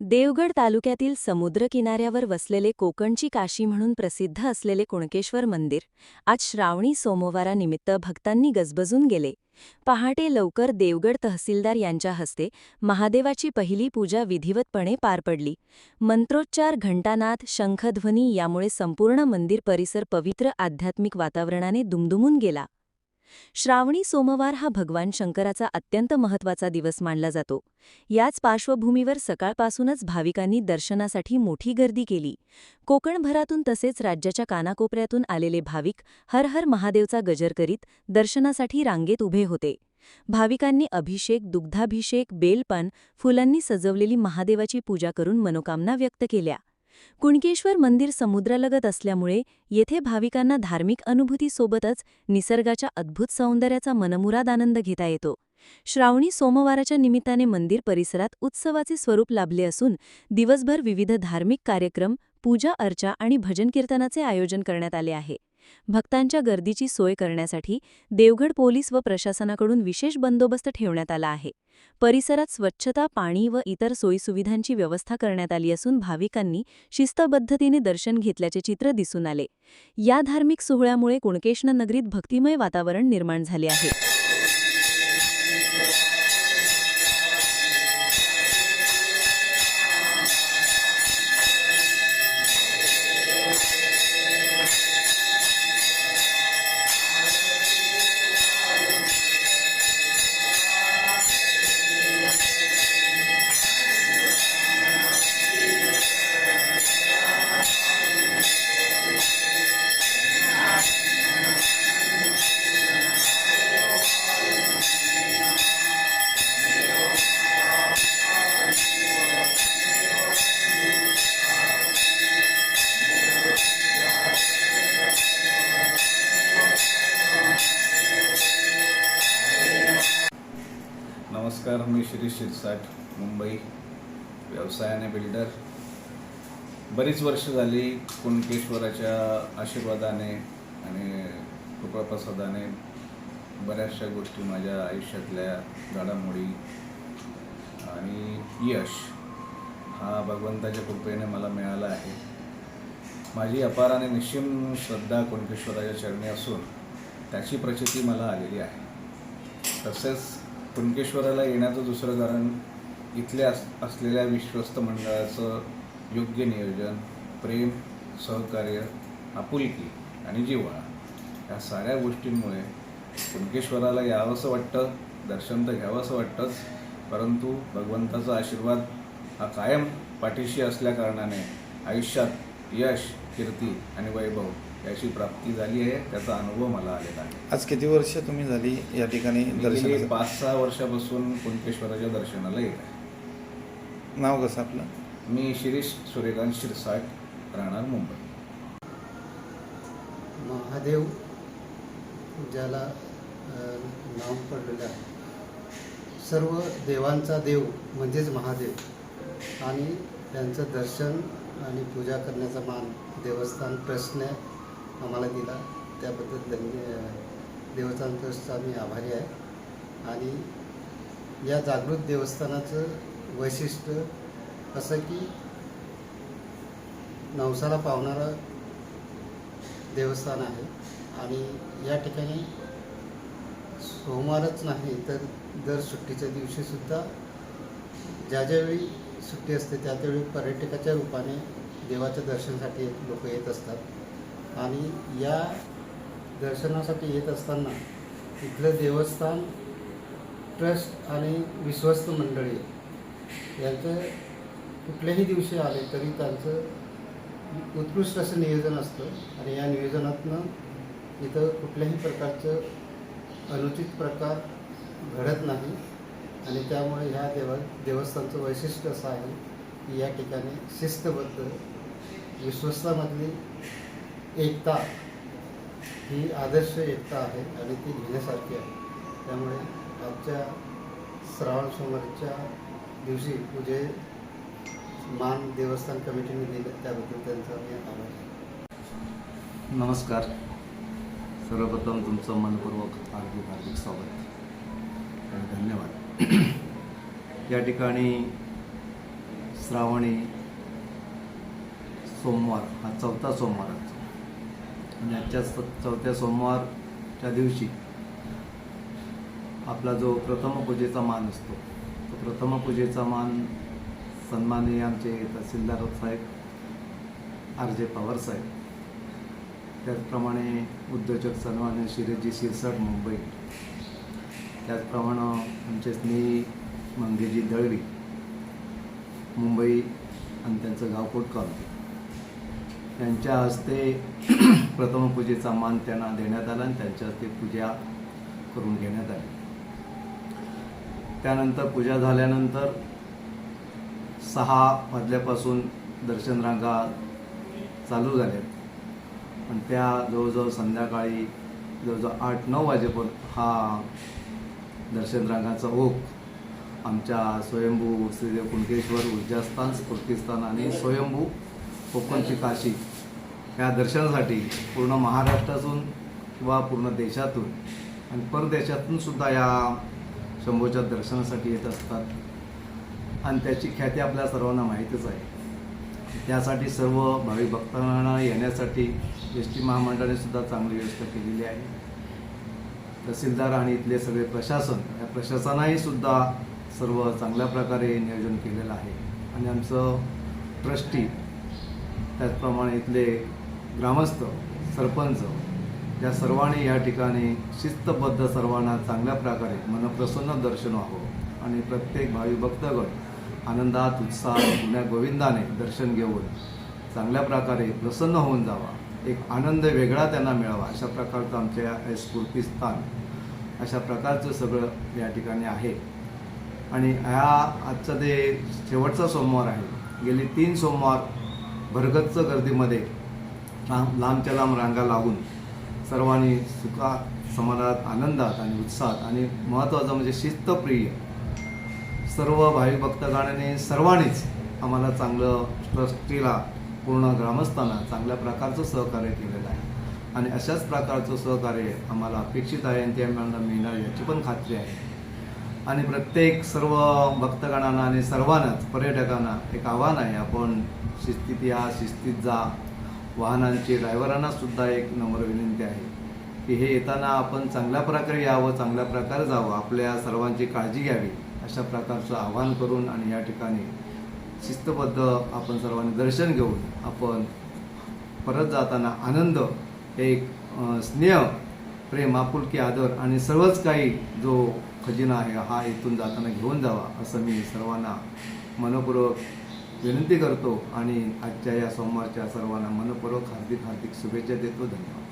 देवगड तालुक्यातील समुद्रकिनाऱ्यावर वसलेले कोकणची काशी म्हणून प्रसिद्ध असलेले कुणकेश्वर मंदिर आज श्रावणी सोमवारानिमित्त भक्तांनी गजबजून गेले. पहाटे लवकर देवगड तहसीलदार यांच्या हस्ते महादेवाची पहिली पूजा विधिवतपणे पार पडली. मंत्रोच्चार घंटानाद शंखध्वनी यामुळे संपूर्ण मंदिर परिसर पवित्र आध्यात्मिक वातावरणाने दुमदुमून गेला. श्रावणी सोमवार हा भगवान शंकराचा अत्यंत महत्त्वाचा दिवस मानला जातो. याच पार्श्वभूमीवर सकाळपासूनच भाविकांनी दर्शनासाठी मोठी गर्दी केली. कोकणभरातून तसेच राज्याच्या कानाकोपऱ्यातून आलेले भाविक हर हर महादेवचा गजर करीत दर्शनासाठी रांगेत उभे होते. भाविकांनी अभिषेक दुग्धाभिषेक बेलपान फुलांनी सजवलेली महादेवाची पूजा करून मनोकामना व्यक्त केल्या. कुणकेश्वर मंदिर समुद्रालगत असल्यामुळे येथे भाविकांना धार्मिक अनुभूतीसोबतच निसर्गाच्या अद्भुत सौंदर्याचा मनमुराद आनंद घेता येतो. श्रावणी सोमवाराच्या निमित्ताने मंदिर परिसरात उत्सवाचे स्वरूप लाभले असून दिवसभर विविध धार्मिक कार्यक्रम पूजा अर्चा आणि भजन कीर्तनाचे आयोजन करण्यात आले आहे. भक्तांच्या गर्दीची सोय करण्यासाठी देवगड पोलीस व प्रशासनाकडून विशेष बंदोबस्त ठेवण्यात आला आहे. परिसरात स्वच्छता पाणी व इतर सोयीसुविधांची व्यवस्था करण्यात आली असून भाविकांनी शिस्तबद्धतेने दर्शन घेतल्याचे चित्र दिसून आले. या धार्मिक सोहळ्यामुळे कुणकेश्न नगरीत भक्तिमय वातावरण निर्माण झाले आहे. श्री शिरसाट मुंबई व्यवसायाने बिल्डर बरीच वर्ष झाली कुणकेश्वराच्या आशीर्वादाने आणि कृपाप्रसादाने बऱ्याचशा गोष्टी माझ्या आयुष्यातल्या घडामोडी आणि यश हा भगवंताच्या कृपेने मला मिळाला आहे. माझी अपार आणि निश्चिम श्रद्धा कुणकेश्वराच्या चरणी असून त्याची प्रचिती मला आलेली आहे. तसेच कुणकेश्वराला येण्याचं दुसरं कारण इथले अस असलेल्या विश्वस्त मंडळाचं योग्य नियोजन प्रेम सहकार्य आपुलकी आणि जिव्हाळा या साऱ्या गोष्टींमुळे कुणकेश्वराला यावंसं वाटतं दर्शन तर घ्यावंसं वाटतंच परंतु भगवंताचा आशीर्वाद हा कायम पाठीशी असल्याकारणाने आयुष्यात यश कीर्ती आणि वैभव याची प्राप्ती झाली आहे त्याचा अनुभव मला आलेला आहे. आज किती वर्ष तुम्ही झाली या ठिकाणी गेली दर्शनाचं पाच सहा वर्षापासून कुणकेश्वराच्या दर्शनाला येत आहे. नाव कसं आपलं? मी शिरीष सूर्यकांत शिरसाट राहणार मुंबई. महादेव ज्याला अ, नाव पडलेलं आहे. सर्व देवांचा देव म्हणजेच महादेव आणि त्यांचं दर्शन आणि पूजा करण्याचा मान देवस्थान ट्रस्टने आम्हाला दिला. त्याबद्दल धन्य देवस्थान आम्ही आभारी आहे. आणि या जागृत देवस्थानाचं वैशिष्ट्य असं की नवसाला पावणारं देवस्थान आहे. आणि या ठिकाणी सोमवारच नाही तर दर सुट्टीच्या दिवशीसुद्धा ज्या ज्यावेळी सुट्टी असते त्या त्यावेळी पर्यटकाच्या रूपाने देवाच्या दर्शनासाठी लोक येत असतात. आणि या दर्शनासाठी येत असताना इथलं देवस्थान ट्रस्ट आणि विश्वस्त मंडळी यांचं कुठल्याही दिवशी आले तरी त्यांचं उत्कृष्ट असं नियोजन असतं. आणि या नियोजनातनं इथं कुठल्याही प्रकारचं अनुचित प्रकार घडत नाही. आणि त्यामुळे ह्या देवा देवस्थानचं वैशिष्ट्य असं आहे की या ठिकाणी शिस्तबद्ध विश्वस्तामधली एकता ही आदर्श एकता आहे आणि ती घेण्यासारखी आहे. त्यामुळे आजच्या श्रावण सोमवारच्या दिवशी पूजे मान देवस्थान कमिटीने दिलं त्याबद्दल त्यांचा मी आभार आहे. नमस्कार. सर्वप्रथम तुमचं मनपूर्वक हार्दिक हार्दिक स्वागत आणि धन्यवाद. या ठिकाणी श्रावणी सोमवार हा चौथा सोमवार म्हणजे आजच्या स- चौथ्या सोमवारच्या दिवशी आपला जो प्रथम पूजेचा मान असतो तो प्रथम पूजेचा मान सन्माननीय आमचे तहसीलदार साहेब आर जे पवार साहेब त्याचप्रमाणे उद्योजक सन्मान्य शिरेजी शिरसाट मुंबई त्याचप्रमाणे आमचे स्नेही मंगेजी दळवी मुंबई आणि त्यांचं गाव कोटकावती त्यांच्या हस्ते प्रथमपूजेचा मान त्यांना देण्यात आला आणि त्यांच्या हस्ते पूजा करून घेण्यात आली. त्यानंतर पूजा झाल्यानंतर सहा वाजल्यापासून दर्शन रांगा चालू झाल्या. आणि त्या जवळजवळ संध्याकाळी जवळजवळ आठ नऊ वाजेपर्यंत हा दर्शन रांगाचा ओघ आमच्या स्वयंभू श्रीदेव कुणकेश्वर ऊर्जास्थान स्फूर्तिस्थान आणि स्वयंभू कोकणची काशी या दर्शनासाठी पूर्ण महाराष्ट्रातून किंवा पूर्ण देशातून आणि परदेशातून सुद्धा या शंभूच्या दर्शनासाठी येत असतात. आणि त्याची ख्याती आपल्या सर्वांना माहीतच आहे. त्यासाठी सर्व भावी भक्तांना येण्यासाठी एस टी महामंडळाने सुद्धा चांगली व्यवस्था केलेली आहे. तहसीलदार आणि इथले सगळे प्रशासन या प्रशासनाही सुद्धा सर्व चांगल्या प्रकारे नियोजन केलेलं आहे. आणि आमचं ट्रस्टी त्याचप्रमाणे इथले ग्रामस्थ सरपंच या सर्वांनी या ठिकाणी शिस्तबद्ध सर्वांना चांगल्या प्रकारे मनप्रसन्न दर्शन व्हावं आणि प्रत्येक भावी भक्तगण आनंदात उत्साहात पुण्या गोविंदाने दर्शन घेऊन चांगल्या प्रकारे प्रसन्न होऊन जावा. एक आनंद वेगळा त्यांना मिळावा अशा प्रकारचं आमच्या हे स्फूर्तीस्थान अशा प्रकारचं सगळं या ठिकाणी आहे. आणि ह्या आजचा ते शेवटचा सोमवार आहे गेली तीन सोमवार भरगच्च गर्दीमध्ये लांब लांबच्या लांब रांगा लागून सर्वांनी सुखा समाधानात आनंदात आणि उत्साहात आणि महत्त्वाचं म्हणजे शिस्तप्रिय सर्व भाविक भक्तगणाने सर्वांनीच आम्हाला चांगलं ट्रस्टीला पूर्ण ग्रामस्थांना चांगल्या प्रकारचं सहकार्य केलेलं आहे. आणि अशाच प्रकारचं सहकार्य आम्हाला अपेक्षित आहे आणि ते आम्हाला मिळणार याची पण खात्री आहे. आणि प्रत्येक सर्व भक्तगणांना आणि सर्वांनाच पर्यटकांना एक आव्हान आहे. आपण शिस्तीत या शिस्तीत जा. वाहनांचे ड्रायव्हरांना सुद्धा एक नम्र विनंती आहे की हे येताना आपण चांगल्या प्रकारे यावं चांगल्या प्रकारे जावं आपल्या सर्वांची काळजी घ्यावी अशा प्रकारचं आवाहन करून आणि या ठिकाणी शिस्तबद्ध आपण सर्वांनी दर्शन घेऊन आपण परत जाताना आनंद एक स्नेह प्रेम आपुलकी आदर आणि सर्वच काही जो खजिना आहे हा इथून जाताना घेऊन जावा असं मी सर्वांना मनपूर्वक विनंती करतो आणि आजच्या या सोमवारच्या सर्वांना मनपूर्वक हार्दिक हार्दिक शुभेच्छा देतो. धन्यवाद.